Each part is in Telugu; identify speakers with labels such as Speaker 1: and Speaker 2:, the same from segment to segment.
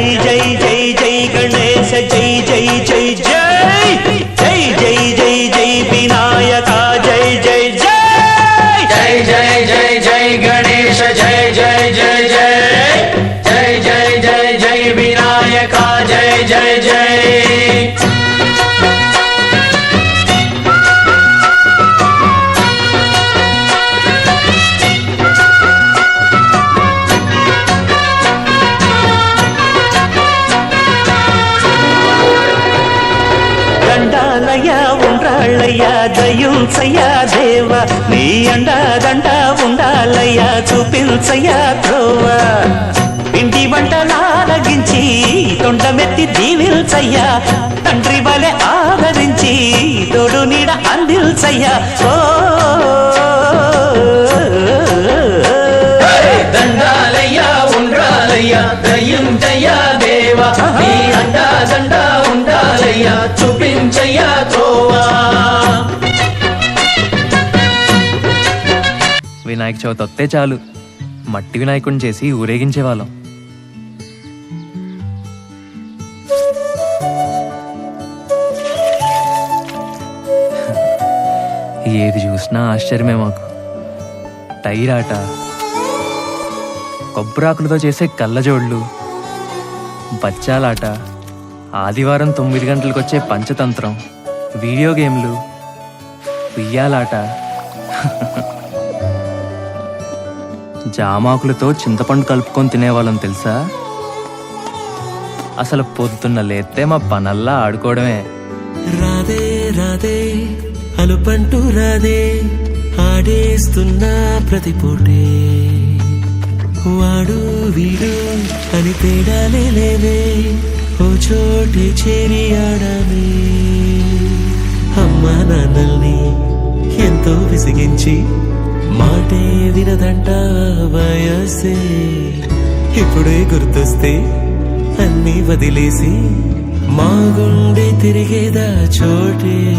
Speaker 1: जय जय जय जय
Speaker 2: गणेश जय जय దేవా నీ అండ దండ ఉండాలయ్య చూపించయ్య త్రోవ పిండి వంటలారగించి తొండమెత్తి దీవిల్చయ్యా తండ్రి వలె ఆదరించి తోడు నీడ అందిల్చయ్యా ఓ.
Speaker 1: దండాలయ్యా ఉండాలయ్యా దయ్యం జయ్యా దేవా. నీ అండా దండ ఉండాలయ్యా చూపించయ్యా
Speaker 3: వినాయక చవితి వస్తే చాలు. మట్టి వినాయకుడిని చేసి ఊరేగించేవాళ్ళం. ఏది చూసినా ఆశ్చర్యమే మాకు. టైర్ ఆట కొబ్బరాకులతో చేసే కళ్ళజోళ్ళు బచ్చాలాట ఆదివారం తొమ్మిది గంటలకు వచ్చే పంచతంత్రం వీడియో గేమ్లు ఉయ్యాలాట. జామాకులతో చింతపండు కలుపుకొని తినేవాళ్ళం తెలుసా? అసలు పొద్దున్న లేతే మా పనల్లా ఆడుకోవడమే.
Speaker 4: రాదే రాదే అలుపంటూ రాదే ఆడేస్తున్నా ప్రతి పూటే. వాడు వీడు అని తేడాలే లేవే ఓ చోటే చేరి ఆడమే. అమ్మా నాన్నల్ని ఎంతో విసిగించి వినదంట వయసే. ఇప్పుడే గుర్తొస్తే అన్ని వదిలేసి మా గుండె తిరిగేదా చోటే.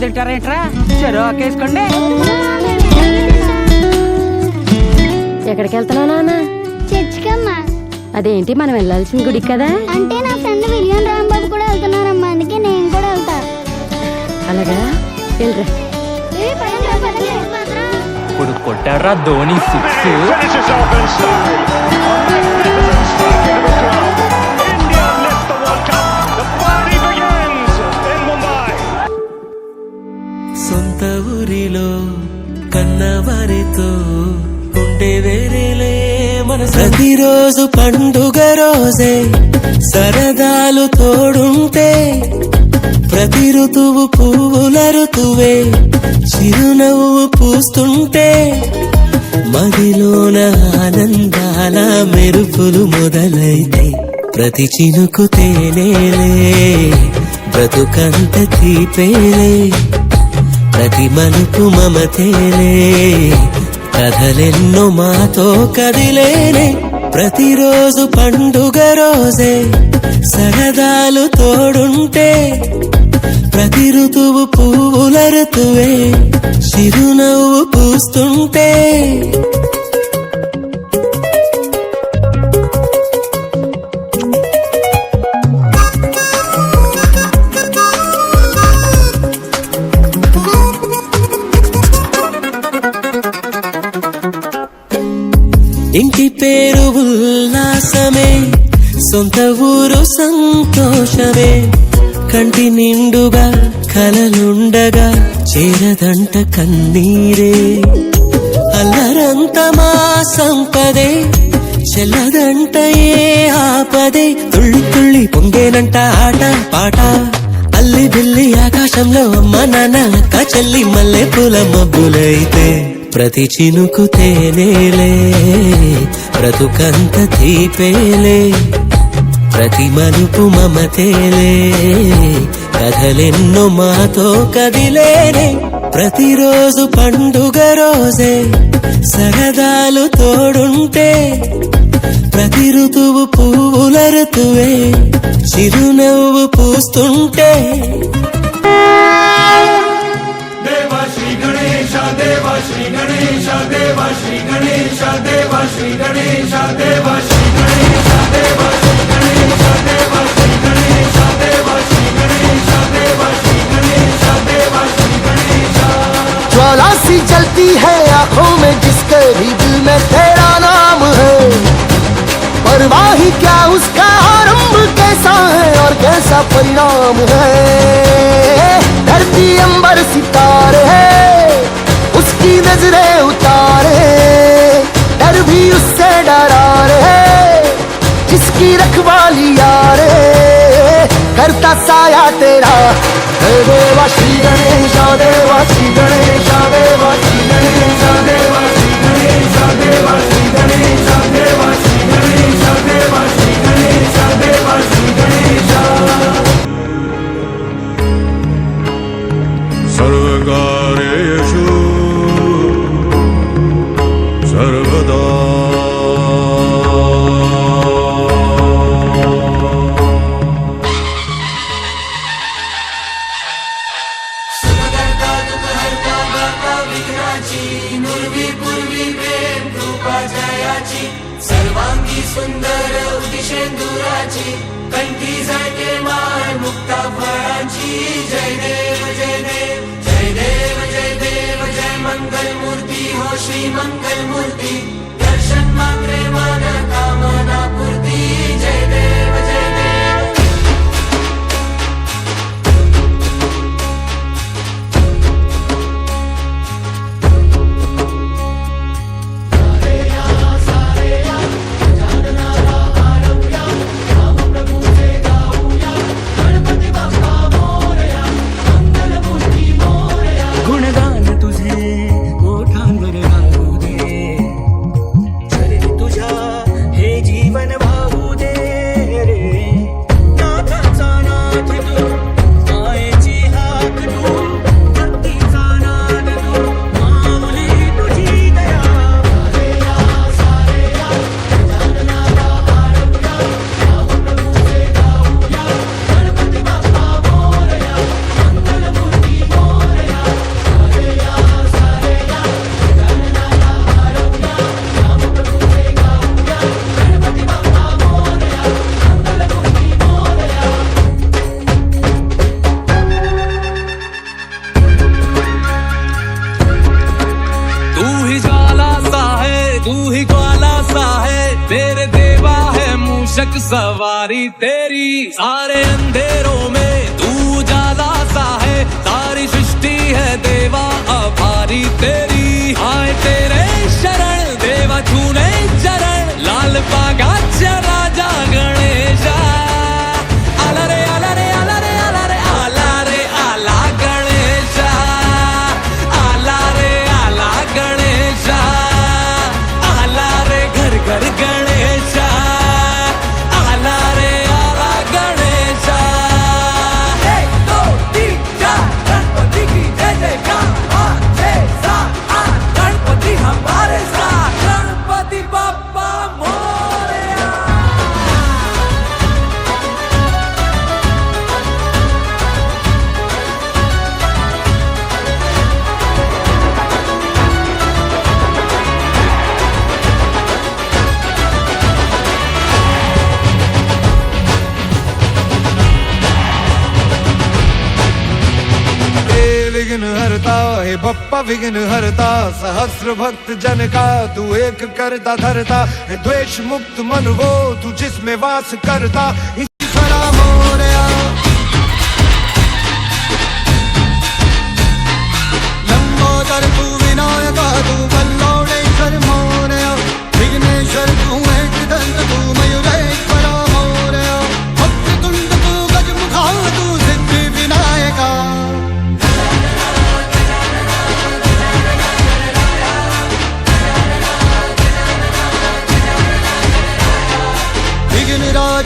Speaker 5: తింటారేంట్రా? చెరువు ఒకేసుకోండి
Speaker 6: ఎక్కడికి వెళ్తున్నావు నాన్న?
Speaker 7: చర్చికమ్మా.
Speaker 6: అదేంటి మనం వెళ్ళాల్సిన గుడికి కదా?
Speaker 7: అంటే నా ఫ్రెండ్ విలియం రాంబాబు కూడా వెళ్తున్నారమ్మా అందుకే నేను కూడా వెళ్తా.
Speaker 6: అలాగా? వెళ్ళరా.
Speaker 3: ఇప్పుడు కొట్టాడ్రా ధోని సిక్స్.
Speaker 4: కన్నవారితో ఉంటే వేరేలే మన ప్రతిరోజు పండుగ రోజే సరదాలు తోడుంటే ప్రతి ఋతువు పువ్వుల ఋతువే చిరునవ్వు పూస్తుంటే మదిలోన ఆనందాల మెరుపులు మొదలైతే ప్రతి చినుకు తేనేలే బ్రతుకంత తీపేలే. ప్రతి మలుపు మమతేలే. కథలెన్నో మాతో కదిలేనే. ప్రతిరోజు పండుగ రోజే. సరదాలు తోడుంటే. ప్రతి ఋతువు పువ్వుల ఋతువే. చిరునవ్వు పూస్తుంటే. ఊరు సంతోషమే? కంటి నిండుగా కలలుండగా చేరదంట కన్నీరే. అల్లరంత మా సంపదే చెల్లదంట ఏ ఆపదే. తుళ్ళి తుళ్ళి పొంగేనంట ఆట పాట. అల్లి బిల్లి ఆకాశంలో అమ్మ నాన్న చెల్లి మల్లె పూల మబ్బులైతే ప్రతి చినుకు తేనేలే బ్రతుకంత తీపేలే. ప్రతి మలుపు మమతేలే కథలెన్నో మాతో కదిలేనే. ప్రతిరోజు పండుగ రోజే సగదాలు తోడుంటే. ప్రతి ఋతువు పువ్వుల ఋతువే చిరునవ్వు పూస్తుంటే.
Speaker 8: దేవా శ్రీ గణేశ
Speaker 4: దేవ శ్రీ గణేశ దేవ శ్రీ గణేశ దేవ శ్రీ గణేశ దేవా
Speaker 8: सी है आँखों में जिसके भी दिल में तेरा नाम है। परवाही क्या उसका आरंभ कैसा है और कैसा परिणाम है? धरती अंबर सितारे है, उसकी नज़रें उतारे डर भी उससे डरा रे जिसकी रखवाली यारे करता साया तेरा देवा श्री गणेश देवा श्री गणेश देवा
Speaker 4: Sunday. कंठी माय जय देव जय देव जय देव जय देव, जय मंगल मूर्ती हो श्री मंगल मूर्ती दर्शन मात्रे
Speaker 3: सा है, तेरे देवा है, मूषक सवारी तेरी। सारे अंधेरों में तू ज़्यादा सा है, सारी सृष्टि है, देवा अभारी तेरी। आए तेरे शरण, देवा छूने चरण, लाल पागा चरा जा। गणेशा बप्पा
Speaker 9: विघ्न हरता, सहस्र भक्त जन का तू एक करता, धरता। द्वेष मुक्त मन वो तू जिसमें वास करता।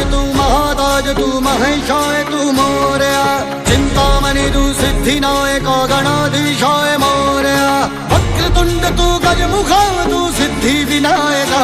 Speaker 9: तू महाताज तू महेशाय तू मोरया चिंतामणि तू सिद्धि नायक गणाधीशाय मोरया वक्रतुंड तू गजमुखा तू सिद्धि विनायका